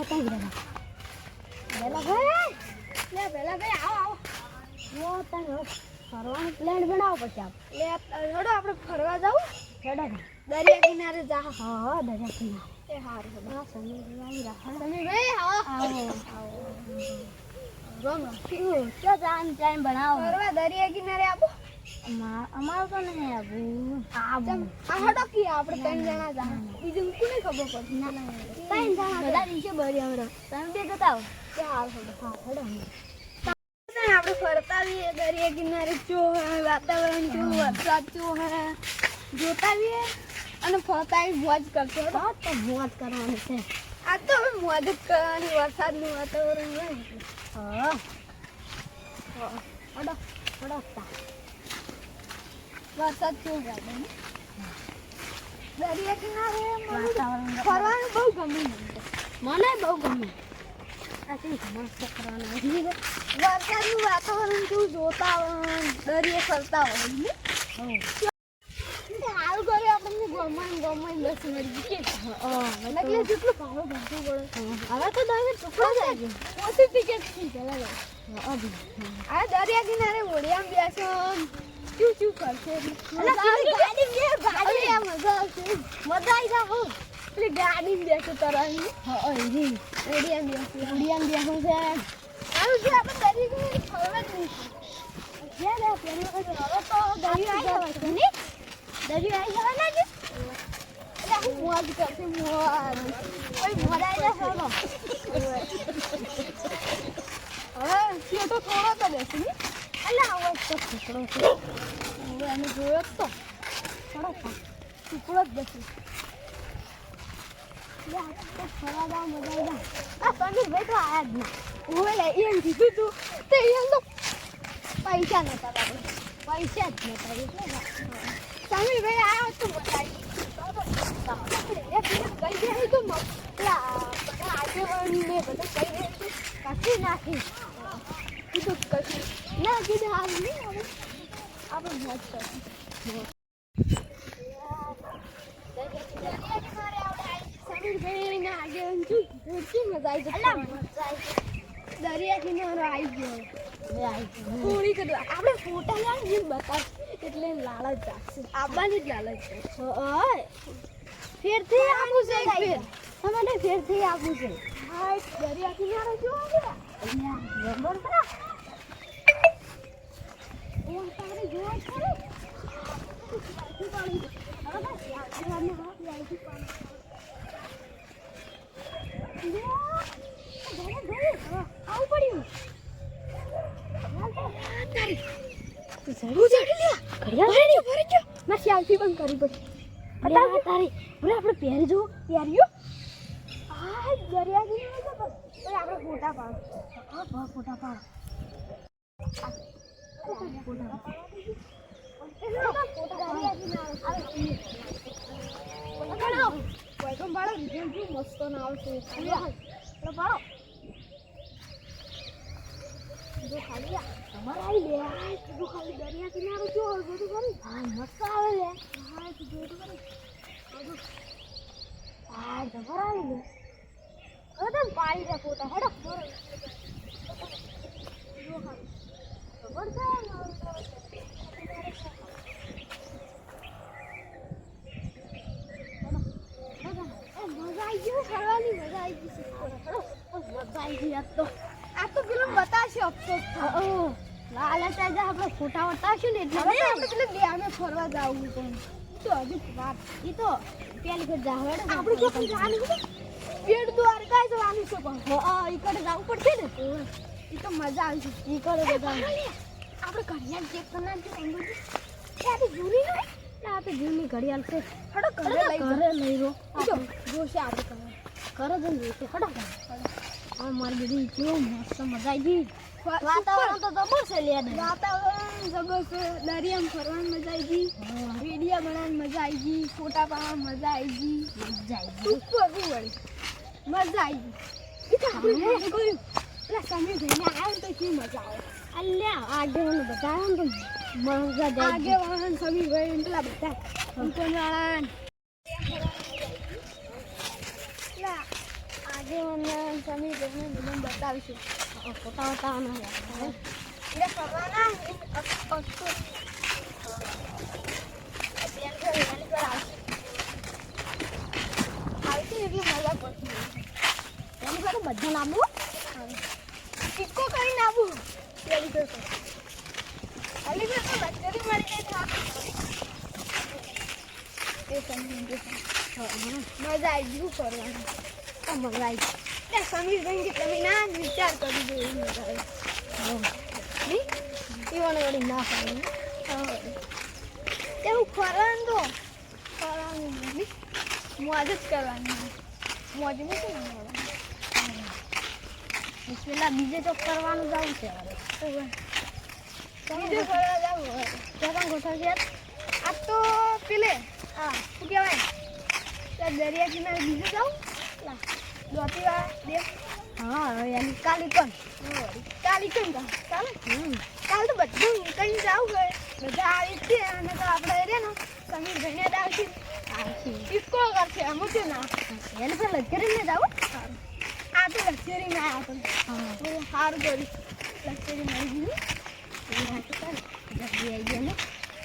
બતાવી રહ્યા પેલા ભાઈ લે પેલા ભાઈ આવો આવો. તને ફરવાનું પ્લાન બનાવો પછી આપ. લે હેડો આપણે ફરવા જાવું હેડો દરિયા કિનારે જા. હા હા દરિયા કિનારે. એ હારું હા સમીર ભાઈ રાખો સમીર ભાઈ આવો. આવો. રોમ રોમ ક્યાં જાન જાન બનાવો. ફરવા દરિયા કિનારે આવો. અમારું તો નહીં આવું. આપણે ત્રણ જણા જા. બીજું કોને ખબર પડે? ના ના ત્રણ જણા બધા નીચે તમે બે જતા આવો. ચાલ હડો હા હડો આપણે ફરતા આવીએ દરિયા કિનારે જો હે વાતાવરણ જો વરસાદ જો હે જોતા આવીએ અને ફરતા આવી મોજ કરશો હા તો મોજ કરવાની છે. આ તો હવે મોજ જ કરવાની વરસાદનું વાતાવરણ હોય. હા. હા. હડો હડો તા. વરસાદ કેવું લાગે દરિયા કિનારે ફરવાનું બહુ ગમે મને બહુ ગમે. વરસાદનું વાતાવરણ કેવું જોતા દરિયે ફરતા હોય સારું કર્યું આપણને ગમાન ગમાન બસ મળી કે એટલે જેટલું ભાડું ભરવું પડે હવે તો તમે ટુકડો જાય ઓછી ટિકિટથી ચલા આ દરિયા કિનારે ઓડિયામાં બેસો ચૂ ચૂ કરશે? ગાડી છે? આવું છે. આપણે ફરવા હવે દરિયા આવી જવાના છે હવે તો થોડો તો બેસે ને એટલે આવો તો ટુકડો છે હવે અમે જોયો તો થોડો ટુકડો જ તો પૈસા નતા પૈસા જ નતા સમીર ભાઈ આવ્યો તો જાય તો બધા આગેવાનને બધા કહી દે તો કાઢી નાખી કીધું કશું ના કીધું આમ નહીં હવે આપણે મોજ કરીશું સમીરભાઈ ના આગેવાન છું ઘરથી મજા આવી જશે દરિયા કિનારો આવી ગયો પૂરી કરી આપણે ફોટા લાવી જેમ બતાવ. એટલે લાલચ જાગશે આવવાની જ લાલચ છે. ઓય. ફેરથી આવું છે એક ફેર. તમારે ફેરથી આવું છે. હા દરિયા કિનારો જો અહીંયા નંબર પર. ઓન તારે જોવા ખરું પાણી હવે બસ યાર પાણી આવતી પણ કરી પછી. તારી. બોલે આપણે પહેરી જો પહેર્યો? આ દરિયા કિનારે તો બસ. ઓય આપણે ફોટા પાડ. હા હા ફોટા પાડ. મસ્ત ના આવશે. પાડો. જો ખાલી તમારે આવી લે આ કીધું ખાલી દરિયા કિનારો જો બધું બધું બધું ફોટા. હેડો બોરો જો ખાલી ખબર છે મજા આવી ગયું ફરવાની મજા આવી ગઈ મજા આવી ગઈ આજ તો આ તો પેલું બતાવશે અફસોસ લાલચ આજે આપણે છે ને એટલે આપણે બે અમે ફરવા જાવું પણ. તો હજુ વાત. એ તો પેલી ફેર જાવડે આપણે ક્યાં જવાનું છે? પેટ દ્વારકા જવાનું છે પણ. હા ઈકડે કડે જવું પડશે ને? એ તો મજા આવશે. ઈકડે કડે જવાનું આપણે ઘડિયાળ ચેક કરનાર છે અંગુજી એ આપણે તો જૂની નહીં ના આપણે જૂની ઘડિયાળ છે. હડો ઘરે લઈ ઘરે લઈ રો જોશે આપણે ઘરે. ઘરે જઈને જોશે હડો. હા મારી દીદી કેવું મસ્ત મજા આવી ગઈ. વાતાવરણ તો જબર છે વાતાવરણ જબર છે. દરિયામાં ફરવાની મજા આવી ગઈ. વીડિયો બનાવવાની મજા આવી ગઈ. ફોટા પાડવાની મજા આવી ગઈ. મજા આવી ગઈ. ઉપર વળી. મજા આવી ગઈ. તો આપણે પેલા સમીર ભાઈને આવ્યો તો કેવી મજા આવે. અલ્યા આગેવાનો બધા આવે તો મજા આગેવાન સમીર ભાઈ પેલા બધા. દુકાનવાળા પેલા મને સમીર ભાઈને બધું બતાવીશું. મજા આવું ગયું ફરવાનું મજા આવી એટલે સમીરભાઈ કે તમે ના વિચાર કરી દો એવું એવાને વળી ના તે હું ફરવાનું તો ફરવાનું મોજ જ કરવાની મોજ છે ને પેલા બીજે તો ફરવાનું જવું છે બીજે ફરવા જવું ક્યાં ગોઠવશે આ તો પેલે હા શું કહેવાય ત્યાં દરિયા કિનારે બીજે જાઉં દોતીવા બે. હા યાની કાલી પણ. કાલી જાઉં ચાલે? કાલ તો બધું નીકળીને જવું હોય બધા આવી છે અને તો આપણે રે ને સમીર ભાઈને આવશે. ઇફકો કરશે અમુક ના. એને તો લક્ઝરી ને જાવ આ તો લક્ઝરી ના આવ્યા પણ. સારું કર્યું લક્ઝરી મળી ગયું જલ્દી આવી ગયો ને.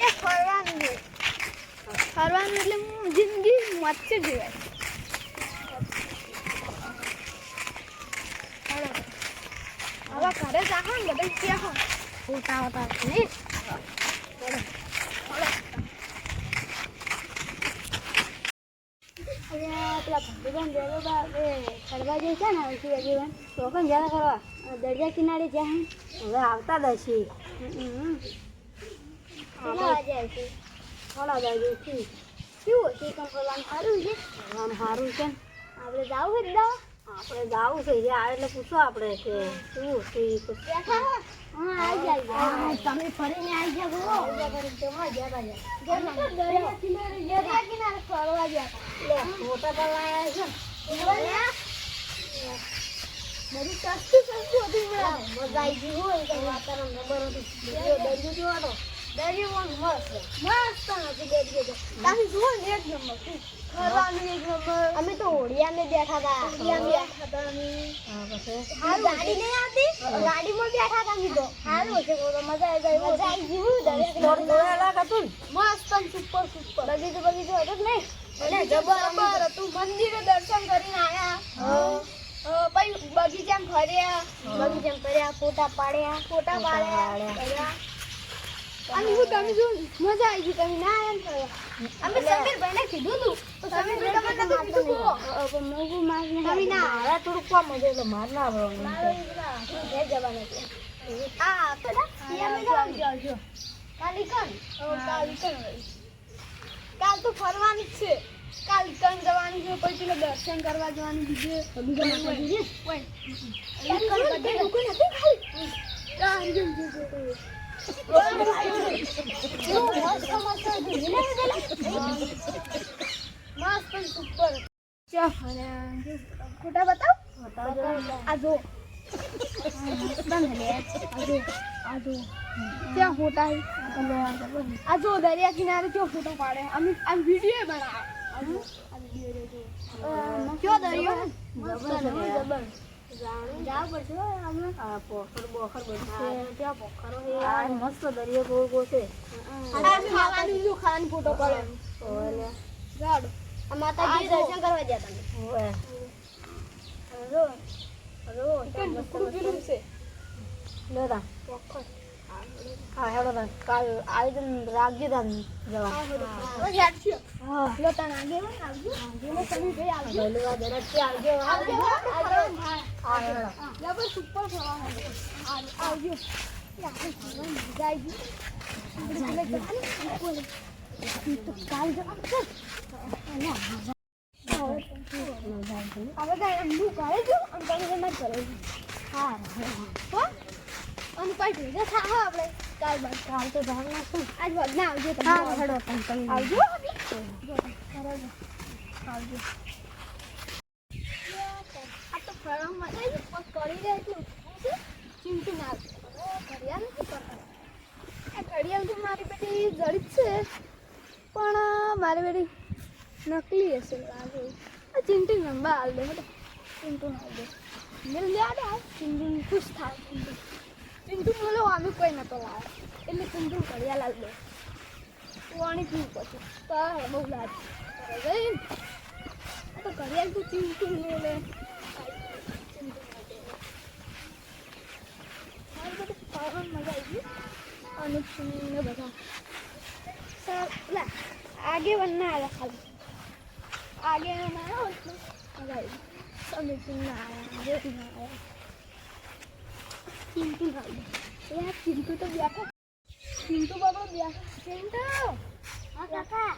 એ ફરવાનું છે. ફરવાનું એટલે જિંદગી મચ્છર છે જીવાય. હવે ઘરે જાહો ને બધા ક્યાં હો હતા નહીં પેલા ભાઈબંધ દેવોબા એ ફરવા છે ને હજી તો પણ જરા કરવા દરિયા કિનારે જ્યાં હવે આવતા આવશે થોડા છે કેવું પણ ફરવાનું સારું છે સારું છે આપણે જવું જ દાવા. આપણે જાવું છે જે આવે એટલે પૂછો આપણે કે શું છે હા તમે ફરીને આવી જાવ મોટા ગયા દરિયા કિનારે દરિયા કિનારે ફરવા ગયા ફોટા તો લાયા છે બધું સસ્તું સસ્તું હતું મજા આવી ગઈ હોય તો વાતાવરણ નંબર હતી. દરિયો દરિયો જોવાનો દરિયો મસ્ત. મસ્ત. નથી દરિયો તો. જુઓ ને એક નંબર. અમે તો ઓડિયાને બેઠા હતા. ઓડિયામાં બેઠા હતા અમે. ગાડી નહીં આવતી? ગાડીમાં બેઠા હતા અમે તો. સારું હશે તો મજા આવી મજા મસ્ત અને સુપર સુપર. બગીચો બગીચો હતો જ નહીં? અને જબર હતું. મંદિરે દર્શન કરીને આયા. પછી બગીચામાં ફર્યા. બગીચામાં ફર્યા ફોટા પાડ્યા. ફોટા પાડ્યા. અને હું તમે જો મજા આવી ગઈ તમે ના એમ થયો અમે સમીરભાઈને કીધું તું તો સમીરભાઈ તમને નતું કીધું કો પણ મોગું માર ને. તમે ના મારા થોડું કોમ મજા એટલે માર ના આવવાનું ઘેર જવાના છે. આ તો ના જવાનું જાવજો કાલી કન કાલી કન કાલ તો ફરવાની જ છે. કાલ કન જવાની છે પછી પેલો દર્શન કરવા જવાનું બીજે બીજે કોઈ લોકો નથી. ખાલી ફોટા બતાવ આ જો ત્યાં ફોટા આ જો દરિયા કિનારે કયો ફોટો પાડે અમે આમ વીડિયો બનાવે કયો દરિયો મસ્ત દરિયો ગોળ ગોળ છે. ખાવાની ફોટો પડે. માતાજી દર્શન કરવા ગયા તમે. રો રો મસ્ત છે? દાદા. હા હેડો તને કાલ રાખજે જવા હા તમે હા આવી ગઈ આપણે તો કાલ જવાનું હવે કઈ અંડું કરે છો તમે એમ જ કરો છો હા હો અને પછી ભેગા હા આપણે. કાલ બાદ કાલ તો જાણ નાખું આજ વધના આવજો તમે. હા હેડો તમે આવજો. આવજો. આ તો ફરવા જાય પણ કરી રહે છું. ચિંતુ ના ઘડિયાળ નથી કરતા આ ઘડિયાળ તો મારી બેટી જ છે. પણ મારી બેટી નકલી હશે. આ ચિંટી નંબર હાલ દે. ચિંટુ ના દે. મિલ જાય ચિંટુ ખુશ થાય. ચિંટુ ચિંટુ મને અમે કોઈ નતો લાવે એટલે ચિંટુ કડિયા લાવી દે. પાણી પીવું પછી. તારે બહુ લાજ. કરે તો ઘડિયાળ તું ચિંટુ લે લે ના મજા આવી અને ચીને બધા સર આગે વરના આવ્યા ખાલી. આગે ના આવ્યો મજા આવી ના આવ્યા ના આવ્યા ચિંટુ આવ્યું યાર ચિંટુ તો બેઠો. ચિંટુ બાબા બેઠો. ચિંટુ! હા કાકા.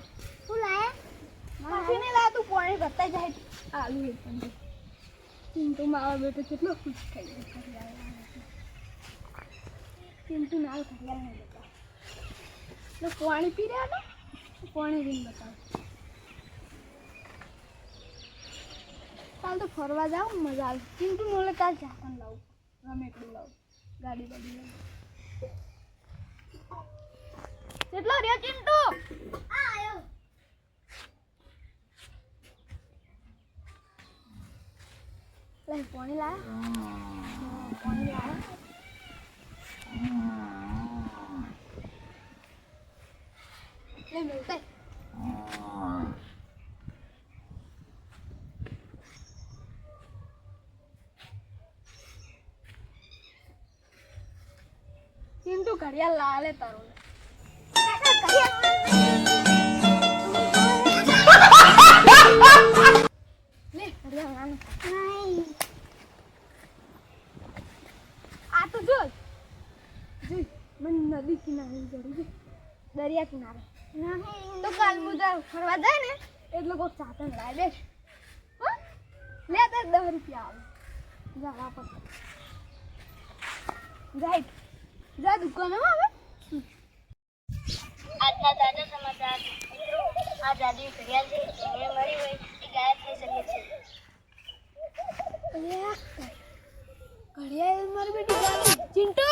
શું લાયા? કશું નહીં લાયા તું પાણી ભરતા જાય. આલુ એક પણ ચિંટુ માવા બેટો કેટલો ખુશ થઈ ગયો. ચિંટુ ના ઘડિયાળ નહીં બતાવ પાણી પી રહ્યા ને? પાણી પીને બતાવ કાલ તો ફરવા જાવ મજા આવે. ચિંટુ નોલે કાલ ઝાકણ લાવું. રમેકડું લાવું. ગાડી ગાડી કેટલો રહ્યો ચિંટુ? આ આયો લે પાણી લાયા. પાણી લાયા. લે મિલતે ચિંટુ ઘડિયાળ લાલે તારો આ તો જો મને નદી કિનારે જરૂર દરિયા કિનારે તો કાલ મુજબ ફરવા જાય ને એટલે કોઈ સાધન લાવી દેશ? લે તે દસ રૂપિયા આવે જવા વાપર જાય. જા દુકાનમાં આવે આજના તાજા સમાચાર. આ જાદુ ઘડિયાળ છે જે મળી હોય એ ગાયબ થઈ શકે છે. ઘડિયાળ મારી બેટી ચિંટુ!